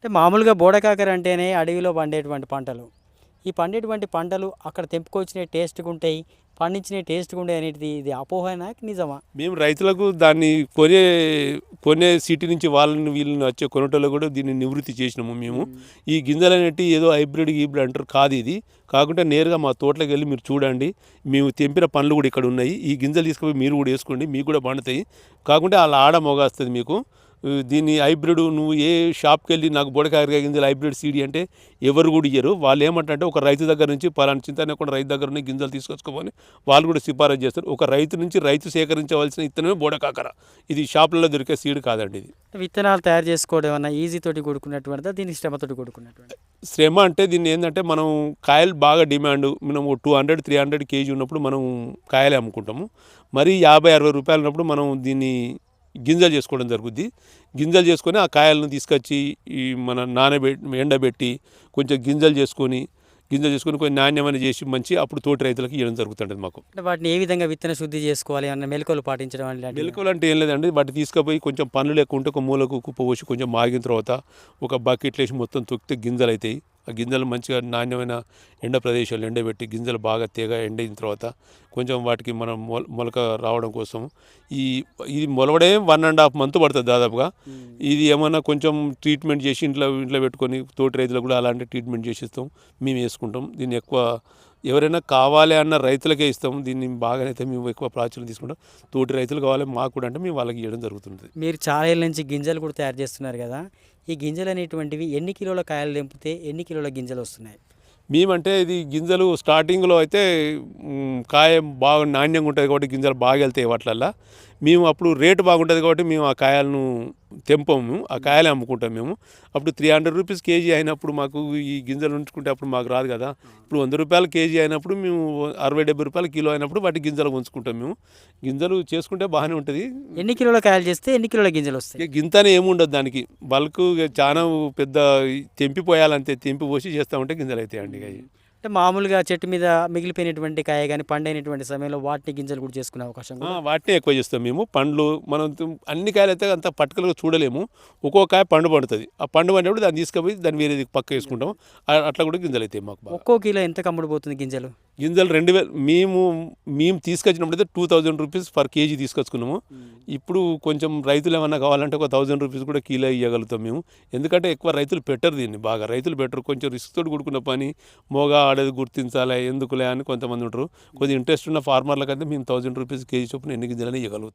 అంటే మామూలుగా బోడకాకర అంటేనే అడవిలో పండేటువంటి పంటలు. ఈ పండేటువంటి పంటలు అక్కడ తెంపుకొచ్చిన టేస్ట్గా ఉంటాయి పండించిన టేస్ట్గా ఉంటాయి అనేది ఇది అపోహనా నిజమా? మేము రైతులకు దాన్ని కొనే కొనే సిటీ నుంచి వాళ్ళని వీళ్ళని వచ్చే కొనటంలో కూడా దీన్ని నివృత్తి చేసినాము మేము. ఈ గింజలు అనేటి ఏదో హైబ్రిడ్ గీబ్రిడ్ అంటారు కాదు ఇది. కాకుండా నేరుగా మా తోటలోకి వెళ్ళి మీరు చూడండి. మేము తెంపిన పండ్లు కూడా ఇక్కడ ఉన్నాయి. ఈ గింజలు తీసుకుపోయి మీరు కూడా వేసుకోండి మీకు కూడా పండుతాయి. కాకుండా అలా ఆడ మొగస్తుంది మీకు. దీన్ని హైబ్రిడ్ నువ్వు ఏ షాప్కి వెళ్ళి నాకు బుడకాకరకాయ గింజలు హైబ్రిడ్ సీడీ అంటే ఎవరు కూడా ఇయ్యరు. వాళ్ళు ఏమంటారంటే ఒక రైతు దగ్గర నుంచి పలానా చింతనకుండా రైతు దగ్గర నుంచి గింజలు తీసుకొచ్చుకోమని వాళ్ళు కూడా సిఫారసు చేస్తారు. ఒక రైతు నుంచి రైతు సేకరించవలసిన ఇత్తనమే బోడకాకర ఇది షాపులలో దొరికే సీడ్ కాదండి ఇది. విత్తనాలు తయారు చేసుకోవడం ఏమన్నా ఈజీ తోటి కూడుకున్నటువంటిదా? దీని శ్రమతోటి కూడుకున్నటువంటి శ్రమ అంటే దీన్ని ఏంటంటే మనం కాయలు బాగా డిమాండ్. మనం two hundred three hundred KG ఉన్నప్పుడు మనం కాయలే అమ్ముకుంటాము. మరి యాభై అరవై రూపాయలు ఉన్నప్పుడు మనం దీన్ని గింజలు చేసుకోవడం జరుగుద్ది. గింజలు చేసుకొని ఆ కాయలను తీసుకొచ్చి ఈ మన నానబెట్టి ఎండబెట్టి కొంచెం గింజలు చేసుకొని గింజలు చేసుకొని కొంచెం నాణ్యమైన చేసి మంచి అప్పుడు తోటి రైతులకు ఇవ్వడం జరుగుతుంటుంది మాకు. అంటే వాటిని ఏ విధంగా విత్తన శుద్ధి చేసుకోవాలి అన్న మెలకువలు పాటించడం మెలకువలు అంటే ఏం లేదండి. వాటి తీసుకుపోయి కొంచెం పనులు లేకుంటే ఒక మూలకు కుప్ప పోసి కొంచెం మాగిన తర్వాత ఒక బకెట్లు వేసి మొత్తం తొక్కితే గింజలు అవుతాయి ఆ గింజలు మంచిగా నాణ్యమైన ఎండ ప్రదేశాలు ఎండబెట్టి గింజలు బాగా తెగ ఎండిన తర్వాత కొంచెం వాటికి మనం మొల మొలక రావడం కోసం ఈ ఇది మొలవడే వన్ అండ్ హాఫ్ మంత్ పడుతుంది దాదాపుగా. ఇది ఏమన్నా కొంచెం ట్రీట్మెంట్ చేసి ఇంట్లో ఇంట్లో పెట్టుకొని తోటి రైతులకు కూడా అలాంటి ట్రీట్మెంట్ చేసి ఇస్తాం మేము వేసుకుంటాం. దీన్ని ఎక్కువ ఎవరైనా కావాలి అన్న రైతులకే ఇస్తాం దీన్ని బాగానైతే మేము ఎక్కువ ప్రాచుర్యం తీసుకుంటాం. తోటి రైతులు కావాలి మాకు కూడా అంటే మేము వాళ్ళకి ఇవ్వడం జరుగుతుంది మీరు చాలా ఏళ్ళ నుంచి గింజలు కూడా తయారు చేస్తున్నారు కదా. ఈ గింజలు అనేటువంటివి ఎన్ని కిలోల కాయలు తెంపితే ఎన్ని కిలోల గింజలు వస్తున్నాయి? మేమంటే ఇది గింజలు స్టార్టింగ్లో అయితే కాయ బాగా నాణ్యంగా ఉంటుంది కాబట్టి గింజలు బాగా వెళ్తాయి వాటిలల్లో. మేము అప్పుడు రేటు బాగుంటుంది కాబట్టి మేము ఆ కాయలను తెంపము ఆ కాయలే అమ్ముకుంటాం మేము. అప్పుడు త్రీ హండ్రెడ్ రూపీస్ కేజీ అయినప్పుడు మాకు ఈ గింజలు ఉంచుకుంటే అప్పుడు మాకు రాదు కదా. ఇప్పుడు వంద రూపాయలు కేజీ అయినప్పుడు మేము అరవై డెబ్బై రూపాయలు కిలో అయినప్పుడు వాటి గింజలు ఉంచుకుంటాం మేము. గింజలు చేసుకుంటే బాగానే ఉంటుంది. ఎన్ని కిలోల కాయలు చేస్తే ఎన్ని కిలోల గింజలు వస్తాయి? గింతనే ఏముండదు దానికి. బల్క్ చాలా పెద్ద తెంపిపోయాలంతే తెంపి పోసి చేస్తూ ఉంటే గింజలు అవుతాయి అండి ఇక అవి. అంటే మామూలుగా చెట్టు మీద మిగిలిపోయినటువంటి కాయ కానీ పండైనటువంటి సమయంలో వాటిని గింజలు కూడా చేసుకునే అవకాశం వాటినే ఎక్కువ చేస్తాం మేము. పండ్లు మనం అన్ని కాయలు అయితే అంత పట్టుకలుగా చూడలేము. ఒక్కో కాయ పండు పండుతుంది. ఆ పండు పండినప్పుడు దాన్ని తీసుకుపోయి దాన్ని వేరే దిక్కు పక్క వేసుకుంటాం. అట్లా కూడా గింజలు అవుతాయి మాకు. ఒక్కో కిలో ఎంత కమ్ముడు పోతుంది గింజలు? గింజలు రెండు వేలు మేము మేము తీసుకొచ్చినప్పుడు అయితే two thousand rupees per KG తీసుకొచ్చుకున్నాము. ఇప్పుడు కొంచెం రైతులు ఏమన్నా కావాలంటే ఒక థౌజండ్ రూపీస్ కూడా కిలో ఇవ్వగలుగుతాం మేము. ఎందుకంటే ఎక్కువ రైతులు పెట్టరు దీన్ని బాగా రైతులు పెట్టరు. కొంచెం రిస్క్ తోటి కూడుకున్న పని మోగా ఆడేది గుర్తించాలి ఎందుకులే అని కొంతమంది ఉంటారు. కొద్దిగా ఇంట్రెస్ట్ ఉన్న ఫార్మర్లకైతే మేము థౌజండ్ రూపీస్ కేజీ చొప్పున ఎన్ని గింజలని ఇవ్వగలుగుతాం